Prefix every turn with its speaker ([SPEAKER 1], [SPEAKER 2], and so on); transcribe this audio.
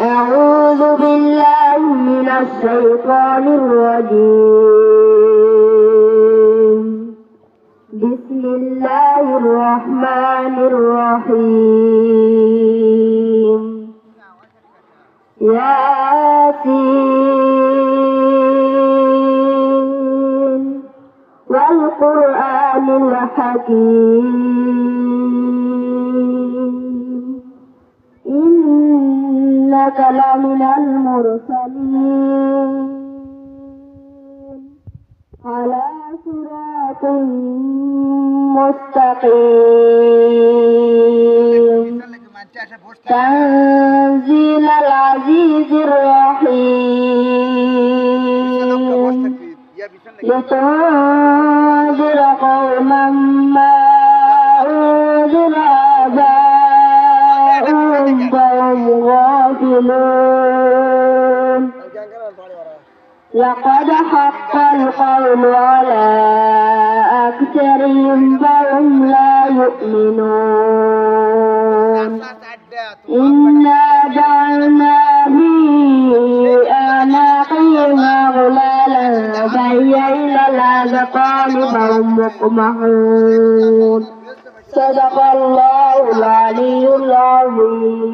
[SPEAKER 1] أعوذ بالله من الشيطان الرجيم. بسم الله الرحمن الرحيم. ياسين. والقرآن الحكيم. إنك لمن المرسلين على صراط مستقيم تنزيل العزيز الرحيم لتنذر قوما ما فهم غافلون لقد حق القول على أكثرهم فهم لا يؤمنون. إنا جعلنا في أعناقهم أغلالا فهي الأذقان فهم مقمحون. صدق الله العلي العظيم.